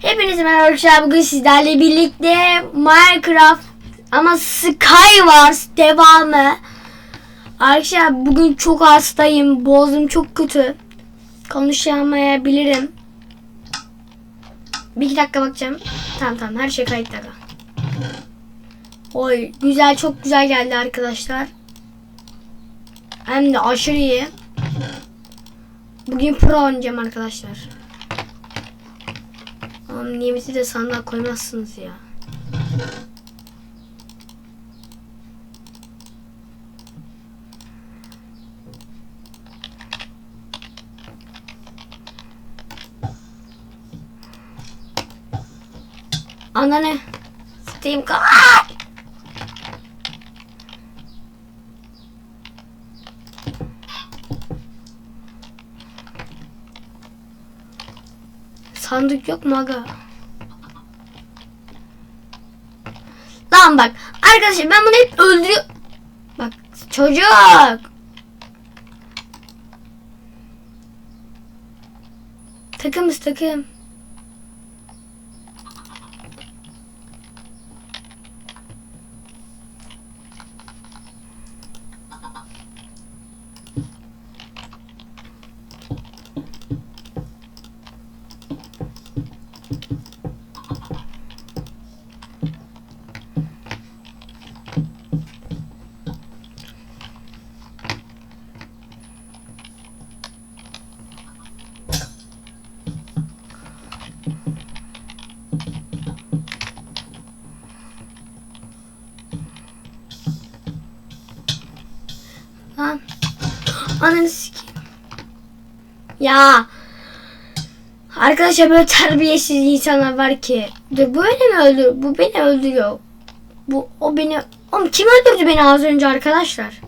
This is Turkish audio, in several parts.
Hepinize merhaba arkadaşlar. Bugün sizlerle birlikte Minecraft ama Skywars devamı. Arkadaşlar bugün çok hastayım. Boğazım çok kötü. Konuşamayabilirim. Bir iki dakika bakacağım. Tamam tamam her şey kayıtta. Oy güzel çok güzel geldi arkadaşlar. Hem de aşırı iyi. Bugün pro oynayacağım arkadaşlar. Oğlum nimeti de sandığa koymazsınız ya. Ananı. Steam kapat. Sandık yok mu aga? Lan bak arkadaşlar ben bunu hep öldürüyor. Bak çocuk. Takımız takım. Ananı. Ya. Arkadaşlar böyle terbiyesiz insanlar var ki. Dur beni mi öldürüyor? Bu beni öldürüyor. Bu o beni... Oğlum kim öldürdü beni az önce arkadaşlar?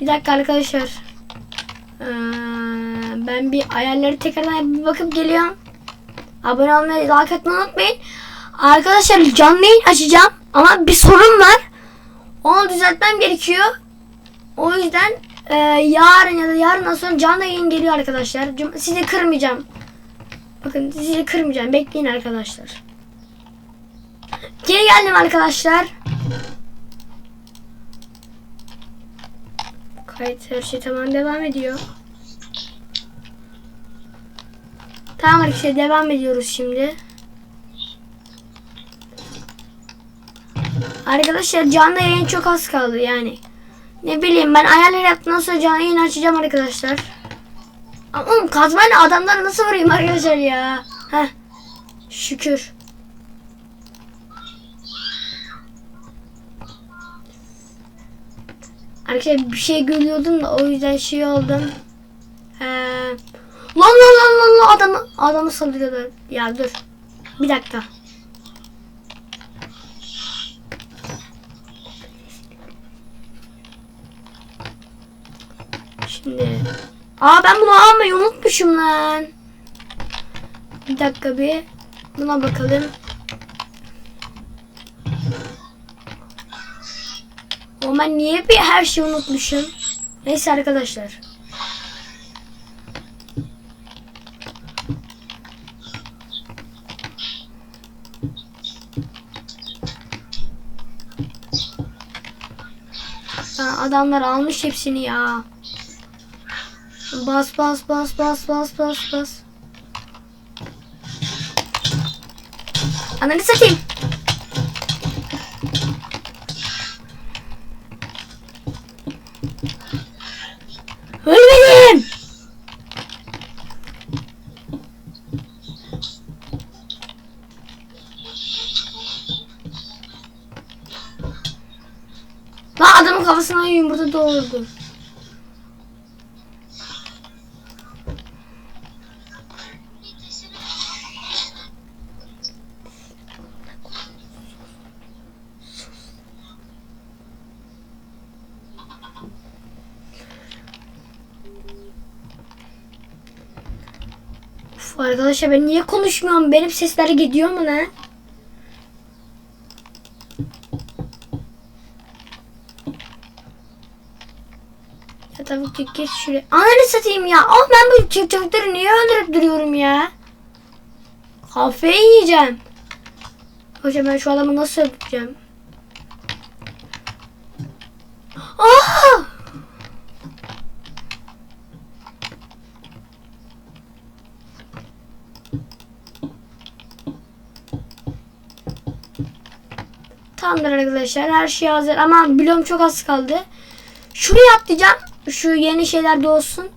Bir dakika arkadaşlar. Ee, ben bir ayarları tekrardan bir bakıp geliyorum. Abone olmayı, like atmayı unutmayın. Arkadaşlar canlı yayın açacağım. Ama bir sorun var. Onu düzeltmem gerekiyor. O yüzden e, yarın ya da yarından sonra canlı yayın geliyor arkadaşlar. Sizi kırmayacağım. Bakın sizi kırmayacağım. Bekleyin arkadaşlar. Geri geldim arkadaşlar. Kayıt her şey tamam devam ediyor. Tamam arkadaşlar devam ediyoruz şimdi. Arkadaşlar canlı yayın çok az kaldı yani. Ne bileyim ben ayarlar yaptıktan sonra canlı yayın açacağım arkadaşlar. Ama oğlum kazmayla adamları nasıl vurayım arkadaşlar ya. Heh. Şükür. Arkadaşlar bir şey görüyordum da o yüzden şey oldum. Ee, lan lan lan lan lan adamı adamı saldırıyorlar. Ya dur. Bir dakika. Şimdi. Aa ben bunu almayı unutmuşum lan. Bir dakika bir. Buna bakalım. Ben niye bir her şeyi unutmuşum? Neyse arkadaşlar. Ha, adamlar almış hepsini ya. Bas bas bas bas bas bas bas. Ananı satayım. Ölmedim. Lan adamın kafasına yumurta doğurdu. Arkadaşlar ben niye konuşmuyorum? Benim sesler gidiyor mu ne? Ya tavuk geç şuraya. Ananı satayım ya. Oh ben bu çocukları niye öldürüp duruyorum ya? Kafayı yiyeceğim. Hocam ben şu adamı nasıl öldüreceğim? Ah! Tamamdır arkadaşlar her şey hazır ama bloğum çok az kaldı. Şuraya atlayacağım. Şu yeni şeyler de olsun.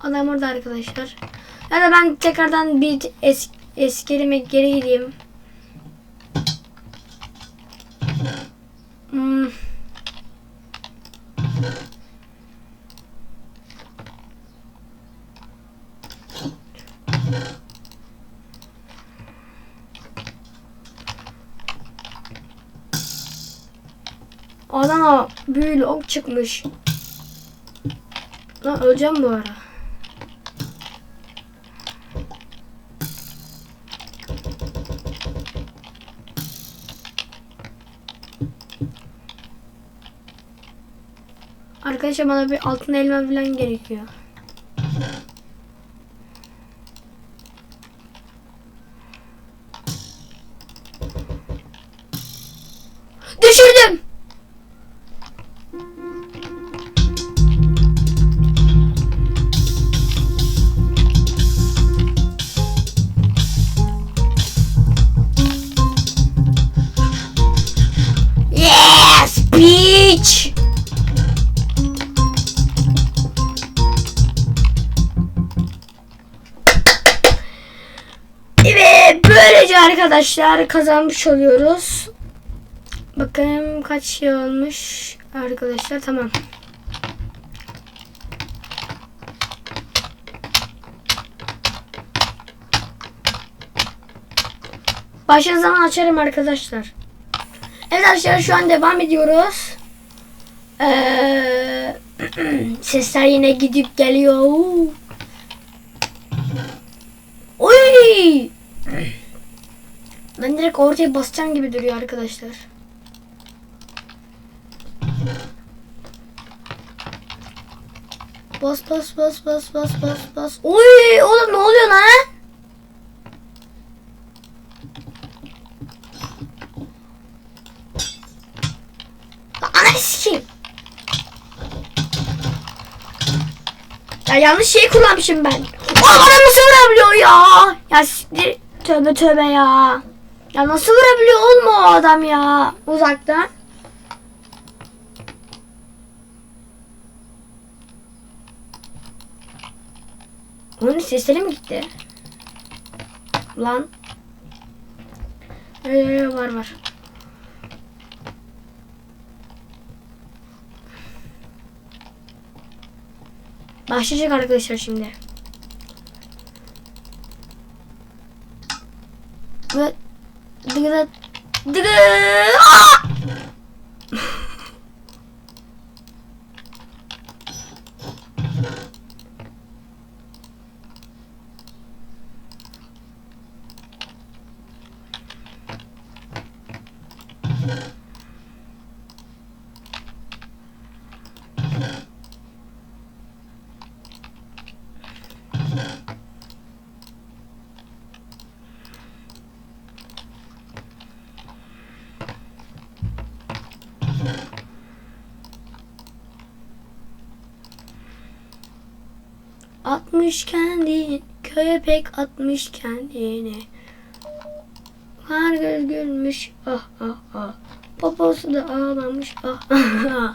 Adam orada arkadaşlar. Ya da ben tekrardan bir es eskerime geri gideyim. Adama büyülü ok çıkmış. Lan öleceğim bu ara. Arkadaşlar bana bir altın elma falan gerekiyor. Arkadaşlar kazanmış oluyoruz. Bakın kaç şey olmuş arkadaşlar. Tamam. Başka açarım arkadaşlar. Evet arkadaşlar şu an devam ediyoruz. Ee, sesler yine gidip geliyor. Direkt ortaya basacağım gibi duruyor arkadaşlar. Bas bas bas bas bas bas bas. Oy oğlum ne oluyor lan? Ana. Ya yanlış şey kullanmışım ben. O adam nasıl vurabiliyor ya? Ya siktir. Tövbe tövbe ya. Ya nasıl vurabiliyor oğlum o adam ya? Uzaktan. Onun sesleri mi gitti? Lan. Ee, var var. Başlayacak arkadaşlar şimdi. Ve dıgıda dıgı Atmış kendi köye pek atmış kendini. Her göz gülmüş ah ah ah. Poposu da ağlamış ah ah ah.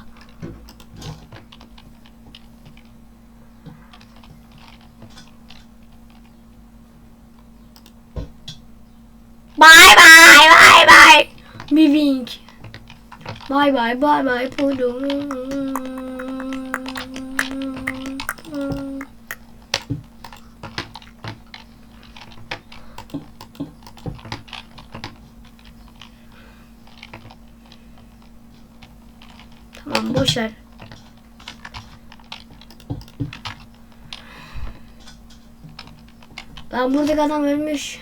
Bye bye bye bye. Bir wink. Bye bye bye bye arkadaşlar. Ben buradaki adam ölmüş.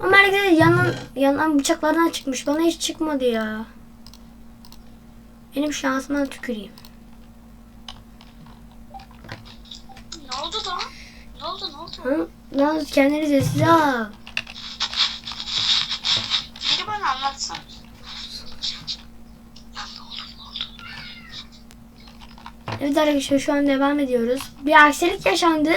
Ama herkes yandan, yandan bıçaklardan çıkmış. Bana hiç çıkmadı ya. Benim şansıma tüküreyim. Ne oldu lan? Ne oldu ne oldu? Lan kendinizi size al anlatsın. Evet arkadaşlar şu an devam ediyoruz. Bir aksilik yaşandı.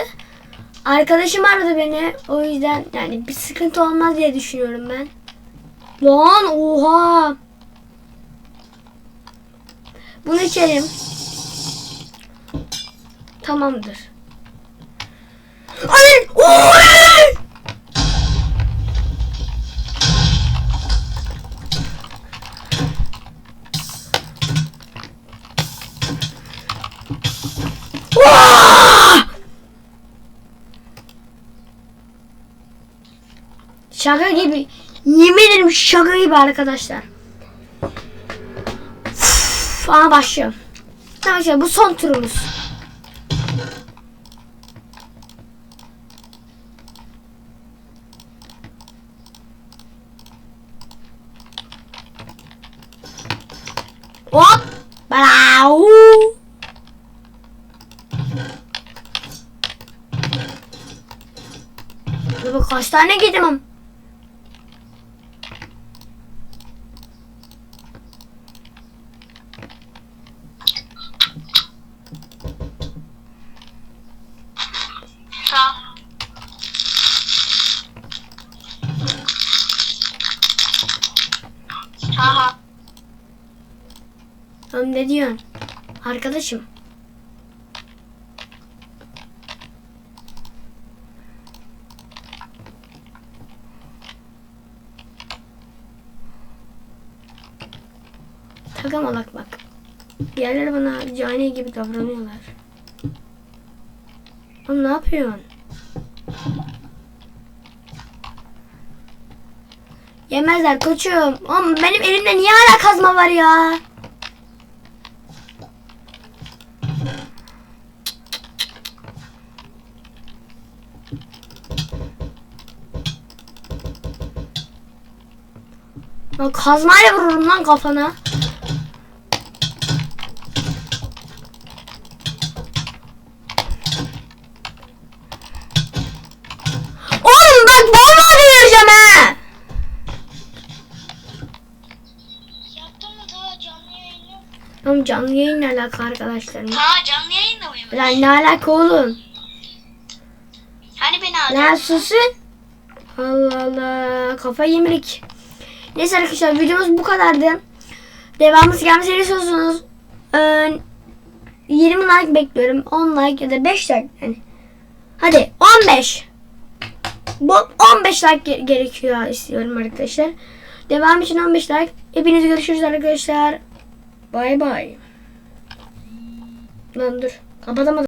Arkadaşım aradı beni. O yüzden yani bir sıkıntı olmaz diye düşünüyorum ben. Lan oha. Bunu içelim. Tamamdır. Hayır. Oy! Şaka gibi. Yemin ederim şaka gibi arkadaşlar. Uf, Aa başlıyorum. Arkadaşlar bu son turumuz. Hop! Bravo! Kaç tane gidemem. Oğlum ne diyorsun? Arkadaşım. Takım alak bak. Diğerleri bana cani gibi davranıyorlar. Oğlum ne yapıyorsun? Yemezler koçum. Oğlum benim elimde niye hala kazma var ya? Bak kazmayla vururum lan kafana. Oğlum bak bomba vereceğim ha. Yaptın mı canlı yayını? Oğlum canlı yayınla alaka arkadaşlarım. Ha canlı yayında mıyım? Lan ne alaka oğlum? Hani beni Lan aldın? susun. Allah Allah. Kafa yemelik. Neyse arkadaşlar videomuz bu kadardı. Devamımız gelmesini istiyorsanız ee, 20 like bekliyorum. 10 like ya da 5 like. Yani. Hadi 15. Bu 15 like ge- gerekiyor istiyorum arkadaşlar. Devam için 15 like. Hepiniz görüşürüz arkadaşlar. Bay bay. Lan dur. Kapatamadım.